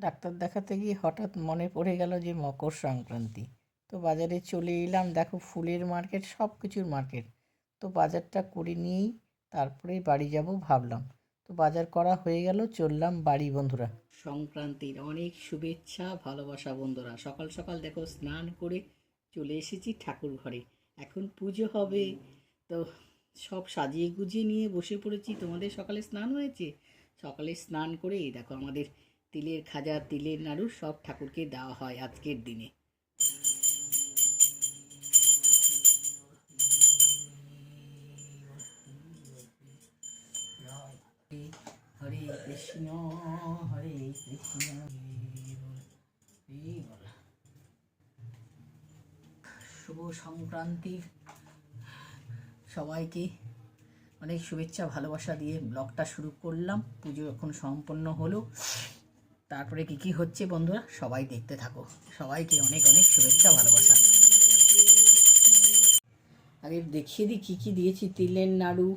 Doctor দেখাতে গিয়ে হঠাৎ মনে পড়ে গেল যে মকর সংক্রান্তি। তো বাজারে চলে এলাম, দেখো ফুলের মার্কেট সব কিছুর মার্কেট। তো বাজারটা করে নিয়েই তারপরেই বাড়ি যাব ভাবলাম। তো বাজার করা হয়ে গেল, চললাম বাড়ি বন্ধুরা। সংক্রান্তির অনেক শুভেচ্ছা, ভালোবাসা বন্ধুরা। সকাল সকাল দেখো স্নান করে চলে এসেছি ঠাকুর ঘরে। এখন পুজো হবে। তো সব সাজিয়ে গুজিয়ে নিয়ে বসে পড়েছি। তোমাদের সকালে স্নান হয়েছে? সকালে স্নান করে দেখো আমাদের তিলের খাজা, তিলের নাড়ু সব ঠাকুরকে দেওয়া হয় আজকের দিনে। হরে কৃষ্ণ হরে কৃষ্ণ শুভ সংক্রান্তির সবাইকে অনেক শুভেচ্ছা, ভালোবাসা দিয়ে ব্লগটা শুরু করলাম। পুজো এখন সম্পন্ন হলো। তারপরে কি কি হচ্ছে বন্ধুরা? সবাই দেখতে থাকো। সবাইকে অনেক অনেক শুভেচ্ছা, ভালোবাসা। আগে দেখিয়ে দিই কী কী দিয়েছি। তিলের নাড়ু,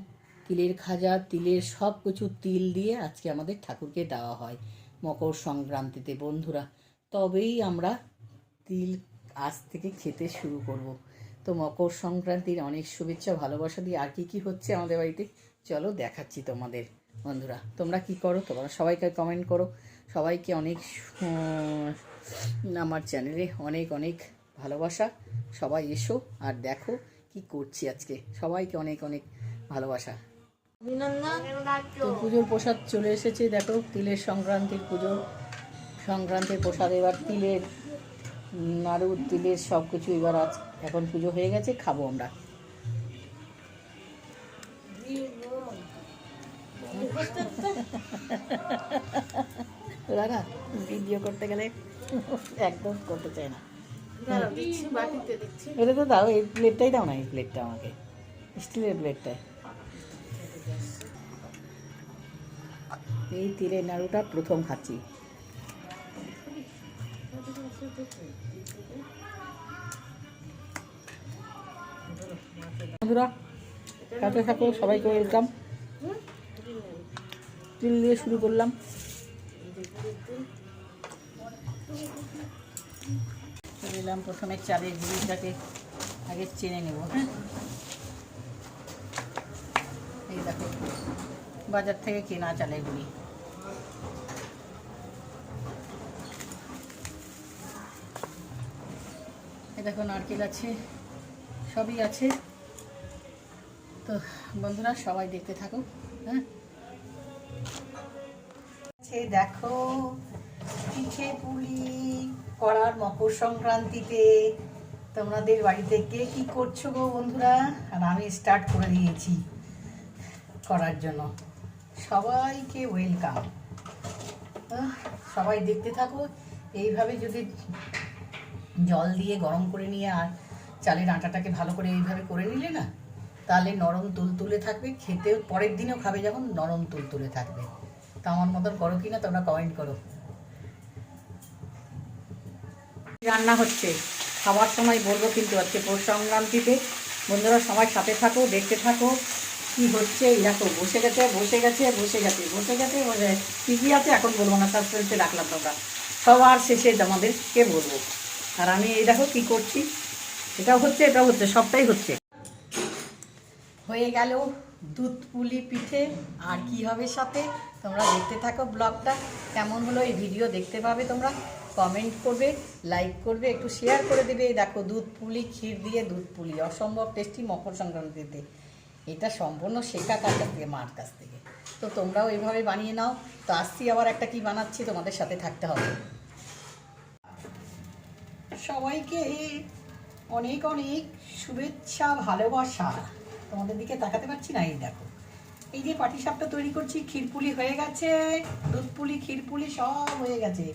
তিলের খাজা, তিলের সব কিছু তিল দিয়ে আজকে আমাদের ঠাকুরকে দেওয়া হয় মকর সংক্রান্তিতে, বন্ধুরা। তবেই আমরা তিল আজ থেকে খেতে শুরু করব। তো মকর সংক্রান্তির অনেক শুভেচ্ছা, ভালোবাসা দিয়ে আর কি কি হচ্ছে আমাদের বাড়িতে? চলো দেখাচ্ছি তোমাদের, বন্ধুরা। তোমরা কি করো? তোমরা সবাইকে কমেন্ট করো। সবাইকে অনেক আমার চ্যানেলে অনেক অনেক ভালোবাসা। সবাই এসো আর দেখো কি করছি আজকে। সবাইকে অনেক অনেক ভালোবাসা। তো পুজোর প্রসাদ চলে এসেছে দেখো তিলের সংক্রান্তির পুজো। সংক্রান্তির প্রসাদ এবার তিলের নাড়ু তিলের সব কিছু এবার আজ এখন পুজো হয়ে গেছে খাব আমরা। দাদা ভিডিও করতে গেলে একদম করতে চায় না। এটা তো দাও এই প্লেটটাই দাও না এই প্লেটটা আমাকে। স্টিলের প্লেটটায় এই তিলের নাড়ুটা প্রথম খাচ্ছি। বন্ধুরা সাথে থাকো সবাইকে ওয়েলকাম তিল দিয়ে শুরু করলাম। দিলাম প্রথমে চালের গুঁড়িটাকে আগে চেনে নেব হ্যাঁ? এই দেখো, বাজার থেকে কেনা চালের গুঁড়ি। এই দেখো, নারকেল আছে, সবই আছে। তো বন্ধুরা, সবাই দেখতে থাকুক হ্যাঁ? এই দেখো, পিঠে পুলি করার মকর সংক্রান্তিতে তোমাদের বাড়িতে কে কি করছ গো বন্ধুরা? আর আমি স্টার্ট করে দিয়েছি করার জন্য। সবাইকে ওয়েলকাম সবাই দেখতে থাকো, এইভাবে যদি জল দিয়ে গরম করে নিয়ে আর চালের আটাটাকে ভালো করে এইভাবে করে নিলে না, তাহলে নরম তুলতুলে থাকবে খেতে পরের দিনেও খাবে যখন নরম তুলতুলে থাকবে। তা আমার মতন করো কি না তোমরা কমেন্ট করো। রান্না হচ্ছে। খাওয়ার সময় বলব কিন্তু আজকে পৌষ সংক্রান্তিতে। বন্ধুরা সবাই সাথে থাকো, দেখতে থাকো। কি হচ্ছে? এই দেখো, বসে গেছে বসে গেছে বসে গেছে বসে গেছে কী কী আছে এখন বলব না সাসপেন্সে রাখলাম তোমরা। সবার শেষে আমাদেরকে বলব। আর আমি এই দেখো কি করছি। এটাও হচ্ছে এটাও হচ্ছে, সবটাই হচ্ছে। হয়ে গেল। দুধ পুলি পিঠে আর কি হবে সাথে? তোমরা দেখতে থাকো ব্লগটা। কেমন হলো এই ভিডিও দেখতে পাবে তোমরা? কমেন্ট করবে, লাইক করবে, একটু শেয়ার করে দেবে। দেখো, দুধ পুলি, ক্ষীর দিয়ে দুধ পুলি। অসম্ভব টেস্টি মকর সংক্রান্তিতে এটা সম্পূর্ণ শেখা কাছ থেকে, মার কাছ থেকে। তো তোমরাও এইভাবে বানিয়ে নাও। তো আসছি আবার একটা কি বানাচ্ছি, তোমাদের সাথে থাকতে হবে। সবাইকে অনেক অনেক শুভেচ্ছা, ভালোবাসা। তোমাদের দিকে তাকাতে পারছি না, এই দেখো। এই যে পাটিসাপটা তৈরি করছি, ক্ষীরপুলি হয়ে গেছে, দুধপুলি, ক্ষীরপুলি সব হয়ে গেছে।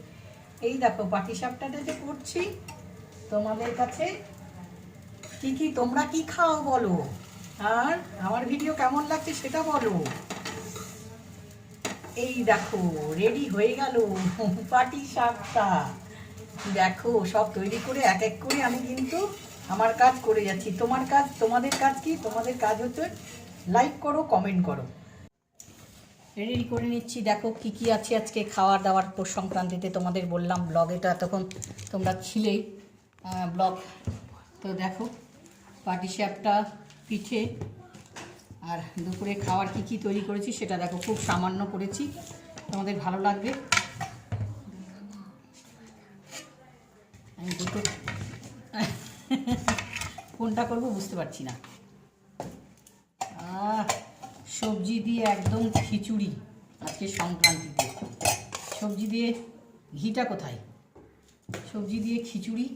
এই দেখো পাটি পাটিসাপটাটা যে করছি, তোমাদের কাছে কি কি তোমরা কি খাও বলো? আর আমার ভিডিও কেমন লাগছে সেটা বলো। এই দেখো রেডি হয়ে গেল পাটি সাপটা দেখো, সব তৈরি করে এক এক করে আমি কিন্তু আমার কাজ করে যাচ্ছি। তোমার কাজ, তোমাদের কাজ কি? তোমাদের কাজ হচ্ছে লাইক করো কমেন্ট করো। রেডি করে নিচ্ছি। দেখো কি কি আছে আজকে খাওয়ার দাওয়ার পর সংক্রান্তিতে তোমাদের বললাম ব্লগে তো এতক্ষণ তোমরা ছিলেই ব্লগ তো দেখো পাটিসাপটা পিঠে আর দুপুরে খাওয়ার কি কি তৈরি করেছি সেটা দেখো, খুব সামান্য করেছি। তোমাদের ভালো লাগবে আমি দুটো কোনটা করব বুঝতে পারছি না। সবজি দিয়ে একদম খিচুড়ি আজকে সংক্রান্তিতে। সবজি দিয়ে ঘিটা কোথায়? সবজি দিয়ে খিচুড়ি।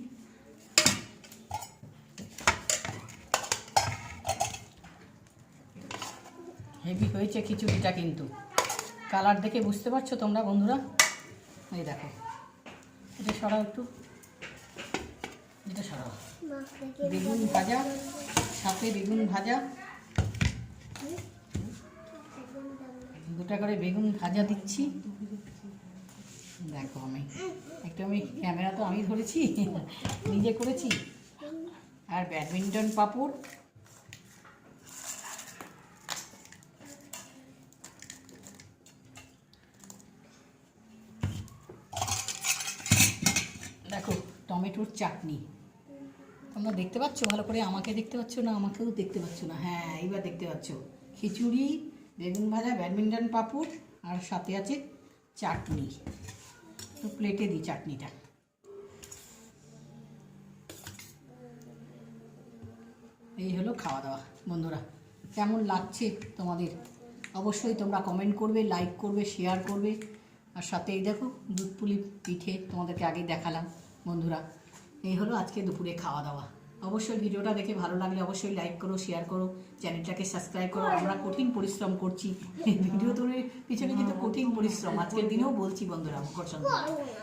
হেভি হয়েছে খিচুড়িটা কিন্তু। কালার দেখে বুঝতে পারছ তোমরা বন্ধুরা? এই দেখো। এটা সরাও একটু। এটা সরাও। বেগুন ভাজা, সাথে বেগুন ভাজা। দুটা করে বেগুন ভাজা দিচ্ছি। দেখো আমি, একটু আমি ক্যামেরা তো আমি ধরেছি, নিজে করেছি। আর ব্যাডমিন্টন পাপড়। দেখো, টমেটোর চাটনি। তোমরা দেখতে পাচ্ছ? ভালো করে আমাকে দেখতে পাচ্ছ না আমাকেও দেখতে পাচ্ছ না? হ্যাঁ এইবার দেখতে পাচ্ছ। খিচুড়ি, বেগুন ভাজা, ব্যাডমিন্টন, পাপড়, আর সাথে আছে চাটনি। তো প্লেটে দিই চাটনিটা। এই হলো খাওয়া দাওয়া, বন্ধুরা। কেমন লাগছে তোমাদের? অবশ্যই তোমরা কমেন্ট করবে লাইক করবে শেয়ার করবে। আর সাথে এই দেখো দুধ পুলি পিঠে তোমাদেরকে আগেই দেখালাম, বন্ধুরা। এই হলো আজকে দুপুরে খাওয়া দাওয়া। অবশ্যই ভিডিওটা দেখে ভালো লাগলে অবশ্যই লাইক করো শেয়ার করো চ্যানেলটাকে সাবস্ক্রাইব করো। আমরা কঠিন পরিশ্রম করছি। ভিডিও তৈরির পিছনে কিন্তু কঠিন পরিশ্রম। আজকের দিনেও বলছি বন্ধুরা মকর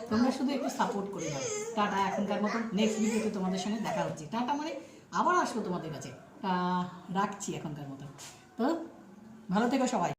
তোমরা শুধু একটু সাপোর্ট করে দাও। টাটা, এখনকার মতো নেক্সট ভিডিওতে তোমাদের সঙ্গে দেখা হচ্ছে। টাটা মানে আবার আসব তোমাদের কাছে। রাখছি এখনকার মতো তো, ভালো থেকো সবাই।